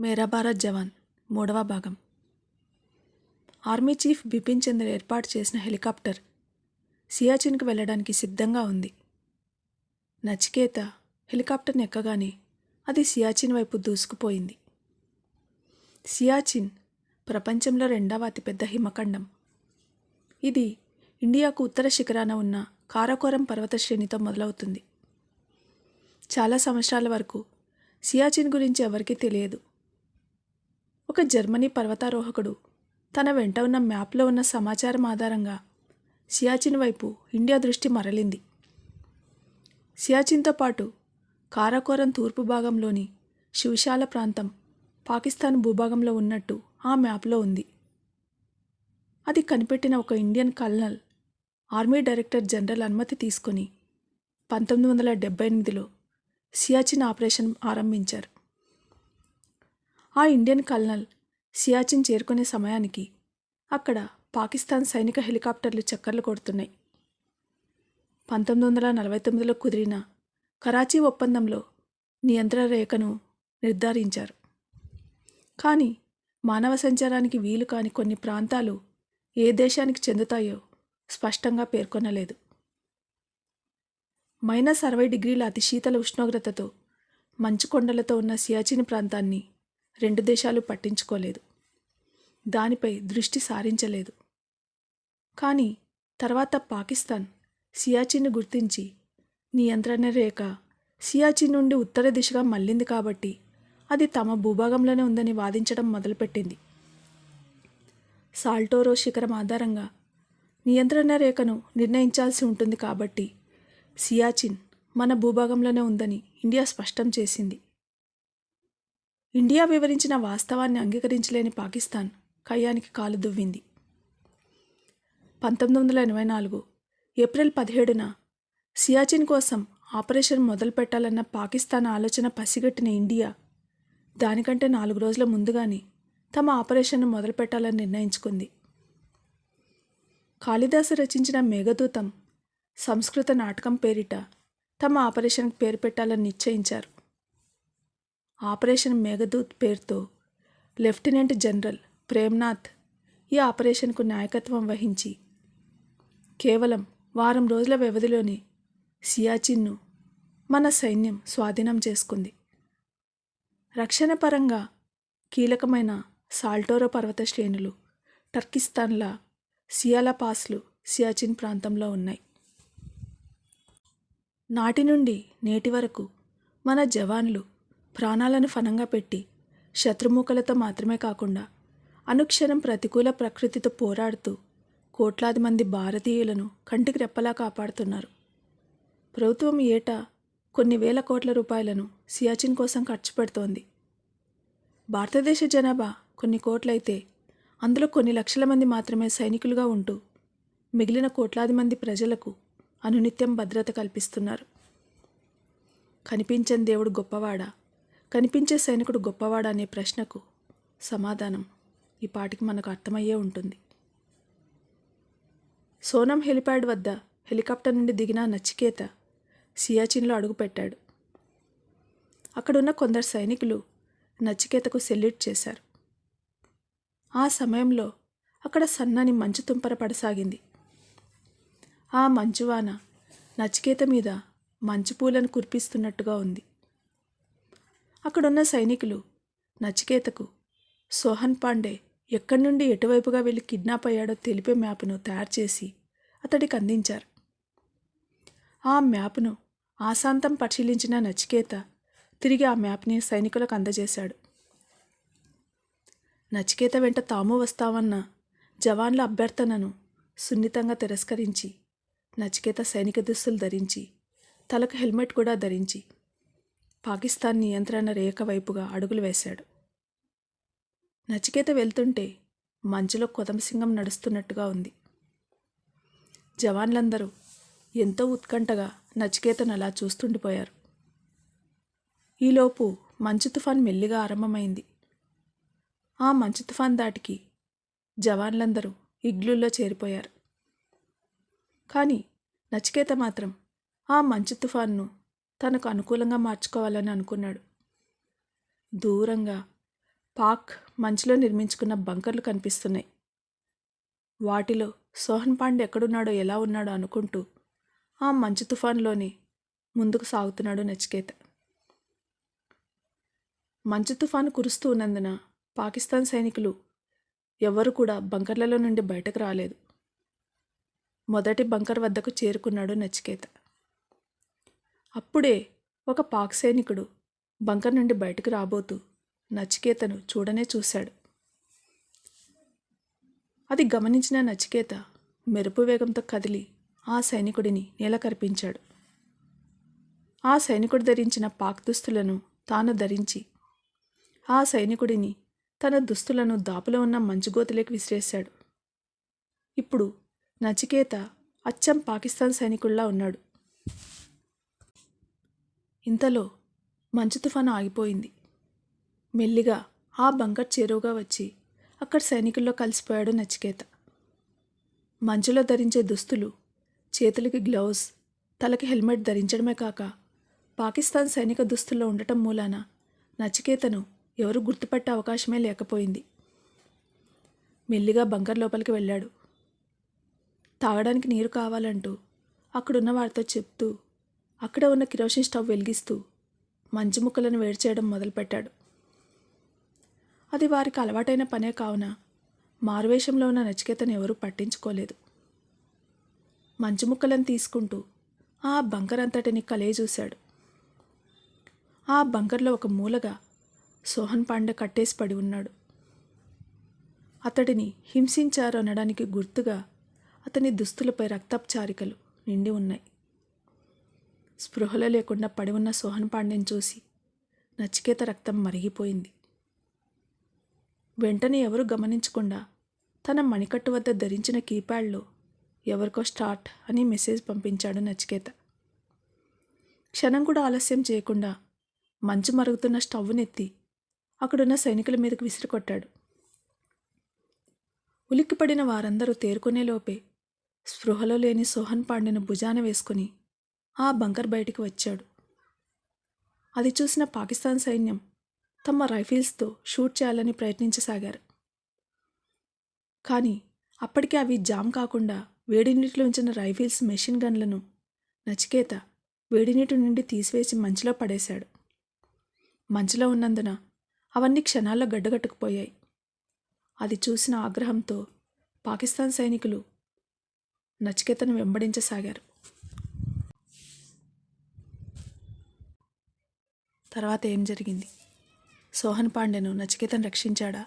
మేరా భారత్ జవాన్ మూడవ భాగం. Army chief Bipin చంద్ర ఏర్పాటు చేసిన హెలికాప్టర్ సియాచిన్కు వెళ్ళడానికి సిద్ధంగా ఉంది. నచికేత హెలికాప్టర్ని ఎక్కగానే అది సియాచిన్ వైపు దూసుకుపోయింది. సియాచిన్ ప్రపంచంలో రెండవ అతిపెద్ద హిమఖండం. ఇది ఇండియాకు ఉత్తర శిఖరాన ఉన్న కారకోరం పర్వత శ్రేణితో మొదలవుతుంది. చాలా సంవత్సరాల వరకు సియాచిన్ గురించి ఎవరికీ తెలియదు. ఒక జర్మనీ పర్వతారోహకుడు. తన వెంట ఉన్న మ్యాప్లో ఉన్న సమాచారం ఆధారంగా సియాచిన్ వైపు ఇండియా దృష్టి మరలింది. సియాచిన్తో పాటు కారాకోరం తూర్పు భాగంలోని శివశాల ప్రాంతం పాకిస్తాన్ భూభాగంలో ఉన్నట్టు ఆ మ్యాప్లో ఉంది. అది కనిపెట్టిన ఒక Indian colonel army director general అనుమతి తీసుకొని పంతొమ్మిది వందల డెబ్బై ఎనిమిదిలో సియాచిన్ ఆపరేషన్ ఆరంభించారు. ఆ ఇండియన్ కల్నల్ సియాచిన్ చేరుకునే సమయానికి అక్కడ పాకిస్తాన్ సైనిక హెలికాప్టర్లు చక్కర్లు కొడుతున్నాయి. పంతొమ్మిది వందల నలభై తొమ్మిదిలో కుదిరిన కరాచీ ఒప్పందంలో నియంత్రణ రేఖను నిర్ధారించారు. కానీ మానవ సంచారానికి వీలు కాని కొన్ని ప్రాంతాలు ఏ దేశానికి చెందుతాయో స్పష్టంగా పేర్కొనలేదు. మైనస్ అరవై డిగ్రీల అతి శీతల ఉష్ణోగ్రతతో మంచు కొండలతో ఉన్న సియాచిన్ ప్రాంతాన్ని రెండు దేశాలు పట్టించుకోలేదు. దానిపై దృష్టి సారించలేదు. కానీ తర్వాత పాకిస్తాన్ సియాచిన్ను గుర్తించి నియంత్రణ రేఖ సియాచిన్ నుండి ఉత్తర దిశగా మళ్ళింది కాబట్టి అది తమ భూభాగంలోనే ఉందని వాదించడం మొదలుపెట్టింది. సాల్టోరో శిఖరం ఆధారంగా నియంత్రణ రేఖను నిర్ణయించాల్సి ఉంటుంది కాబట్టి సియాచిన్ మన భూభాగంలోనే ఉందని ఇండియా స్పష్టం చేసింది. ఇండియా వివరించిన వాస్తవాన్ని అంగీకరించలేని పాకిస్తాన్ కయ్యానికి కాలు దువ్వింది. పంతొమ్మిది వందల ఎనభై నాలుగు ఏప్రిల్ పదిహేడున సియాచిన్ కోసం ఆపరేషన్ మొదలుపెట్టాలన్న పాకిస్తాన్ ఆలోచన పసిగట్టిన ఇండియా దానికంటే నాలుగు రోజుల ముందుగానే తమ ఆపరేషన్ను మొదలుపెట్టాలని నిర్ణయించుకుంది. కాళిదాసు రచించిన మేఘదూతం సంస్కృత నాటకం పేరిట తమ ఆపరేషన్కి పేరు పెట్టాలని నిశ్చయించారు. ఆపరేషన్ మేఘదూత్ పేరుతో లెఫ్టినెంట్ జనరల్ ప్రేమ్నాథ్ ఈ ఆపరేషన్కు నాయకత్వం వహించి కేవలం వారం రోజుల వ్యవధిలోనే సియాచిన్ను మన సైన్యం స్వాధీనం చేసుకుంది. రక్షణ పరంగా కీలకమైన సాల్టోరో పర్వత శ్రేణులు టర్కిస్తాన్ల సియాలా పాస్లు సియాచిన్ ప్రాంతంలో ఉన్నాయి. నాటి నుండి నేటి వరకు మన జవాన్లు ప్రాణాలను ఫనంగా పెట్టి శత్రుముఖలతో మాత్రమే కాకుండా అనుక్షణం ప్రతికూల ప్రకృతితో పోరాడుతూ కోట్లాది మంది భారతీయులను కంటికి రెప్పలా కాపాడుతున్నారు. ప్రభుత్వం ఏటా కొన్ని వేల కోట్ల రూపాయలను సియాచిన్ కోసం ఖర్చు పెడుతోంది. భారతదేశ జనాభా కొన్ని కోట్లయితే అందులో కొన్ని లక్షల మంది మాత్రమే సైనికులుగా ఉంటూ మిగిలిన కోట్లాది మంది ప్రజలకు అనునిత్యం భద్రత కల్పిస్తున్నారు. కనిపించని దేవుడు గొప్పవాడా? కనిపించే సైనికుడు గొప్పవాడా అనే ప్రశ్నకు సమాధానం ఈ పాటికి మనకు అర్థమయ్యే ఉంటుంది. సోనం హెలిప్యాడ్ వద్ద హెలికాప్టర్ నుండి దిగిన నచికేత సియాచిన్లో అడుగుపెట్టాడు అక్కడున్న కొందరు సైనికులు నచికేతకు సెల్యూట్ చేశారు. ఆ సమయంలో అక్కడ సన్నని మంచు తుంపర పడసాగింది. ఆ మంచువాన నచికేత మీద మంచు పూలను కురిపిస్తున్నట్టుగా ఉంది. అక్కడున్న సైనికులు నచికేతకు సోహన్ పాండే ఎక్కడి నుండి ఎటువైపుగా వెళ్ళి కిడ్నాప్ అయ్యాడో తెలిపే మ్యాప్ను తయారు చేసి అతడికి అందించారు. ఆ మ్యాప్ను ఆశాంతం పరిశీలించిన నచికేత తిరిగి ఆ మ్యాప్ని సైనికులకు అందజేశాడు. నచికేత వెంట తాము వస్తామన్న జవాన్ల అభ్యర్థనను సున్నితంగా తిరస్కరించి నచికేత సైనిక దుస్తులు ధరించి తలకు హెల్మెట్ కూడా ధరించి పాకిస్తాన్ నియంత్రణ రేఖ వైపుగా అడుగులు వేశాడు. నచికేత వెళ్తుంటే మంచులో కొదమసింగం నడుస్తున్నట్టుగా ఉంది. జవాన్లందరూ ఎంతో ఉత్కంఠగా నచికేతను అలా చూస్తుండిపోయారు. ఈలోపు మంచు తుఫాన్ మెల్లిగా ఆరంభమైంది. ఆ మంచు తుఫాన్ దాటికి జవాన్లందరూ ఇగ్లుల్లో చేరిపోయారు. కానీ నచికేత మాత్రం ఆ మంచు తుఫాన్ను తనకు అనుకూలంగా మార్చుకోవాలని అనుకున్నాడు. దూరంగా పాక్ మంచులో నిర్మించుకున్న బంకర్లు కనిపిస్తున్నాయి. వాటిలో సోహన్ పాండే ఎక్కడున్నాడో ఎలా ఉన్నాడో అనుకుంటూ ఆ మంచు తుఫాన్లోని ముందుకు సాగుతున్నాడు నచికేత. మంచు తుఫాను కురుస్తూ ఉన్నందున పాకిస్తాన్ సైనికులు ఎవ్వరు కూడా బంకర్లలో నుండి బయటకు రాలేదు. మొదటి బంకర్ వద్దకు చేరుకున్నాడు నచికేత. అప్పుడే ఒక పాక్ సైనికుడు బంకర్ నుండి బయటకు రాబోతూ నచికేతను చూడనే చూశాడు. అది గమనించిన నచికేత మెరుపు వేగంతో కదిలి ఆ సైనికుడిని నీలకరిపించాడు. ఆ సైనికుడు ధరించిన పాక్ దుస్తులను తాను ధరించి ఆ సైనికుడిని తన దుస్తులను దాపులో ఉన్న మంచుగోతులోకి విసిరేశాడు. ఇప్పుడు నచికేత అచ్చం పాకిస్తాన్ సైనికుల్లా ఉన్నాడు. ఇంతలో మంచు తుఫాను ఆగిపోయింది. మెల్లిగా ఆ బంకర్ చేరువుగా వచ్చి అక్కడ సైనికుల్లో కలిసిపోయాడు నచికేత. మంచులో ధరించే దుస్తులు చేతులకి గ్లౌస్ తలకి హెల్మెట్ ధరించడమే కాక పాకిస్తాన్ సైనిక దుస్తుల్లో ఉండటం మూలాన నచికేతను ఎవరు గుర్తుపట్టే అవకాశమే లేకపోయింది. మెల్లిగా బంకర్ లోపలికి వెళ్ళాడు. తాగడానికి నీరు కావాలంటూ అక్కడున్న వారితో చెప్తూ అక్కడ ఉన్న కిరోసిన్ స్టవ్ వెలిగిస్తూ మంచి ముక్కలను వేడి చేయడం మొదలుపెట్టాడు. అది వారికి అలవాటైన పనే కావున మారువేషంలో ఉన్న నచికేతను ఎవరూ పట్టించుకోలేదు. మంచు ముక్కలను తీసుకుంటూ ఆ బంకర్ అంతటిని కలే చూశాడు. ఆ బంకర్లో ఒక మూలగా సోహన్ పాండే కట్టేసి పడి ఉన్నాడు. అతడిని హింసించారు అనడానికి గుర్తుగా అతని దుస్తులపై రక్తపు చారికలు నిండి ఉన్నాయి. స్పృహలో లేకుండా పడి ఉన్న సోహన్ పాండెని చూసి నచికేత రక్తం మరిగిపోయింది. వెంటనే ఎవరు గమనించకుండా తన మణికట్టు వద్ద ధరించిన కీప్యాడ్లో ఎవరికో స్టార్ట్ అని మెసేజ్ పంపించాడు నచికేత క్షణం కూడా ఆలస్యం చేయకుండా మంచు మరుగుతున్న స్టవ్నెత్తి అక్కడున్న సైనికుల మీదకు విసిరికొట్టాడు. ఉలిక్కిపడిన వారందరూ తేరుకునే లోపే స్పృహలో లేని సోహన్ పాండెను భుజాన వేసుకుని ఆ బంకర్ బయటికి వచ్చాడు. అది చూసిన పాకిస్తాన్ సైన్యం తమ రైఫిల్స్తో షూట్ చేయాలని ప్రయత్నించసాగారు. కానీ అప్పటికే అవి జామ్ కాకుండా వేడినీటిలో ఉంచిన రైఫిల్స్ మెషిన్ గన్లను నచికేత వేడి నీటి నుండి తీసివేసి మంచులో పడేశాడు. మంచులో ఉన్నందున అవన్నీ క్షణాల్లో గడ్డగట్టుకుపోయాయి. అది చూసిన ఆగ్రహంతో పాకిస్తాన్ సైనికులు నచికేతను వెంబడించసాగారు. తర్వాత ఏం జరిగింది? సోహన్ పాండెను నచికేతను రక్షించాడా?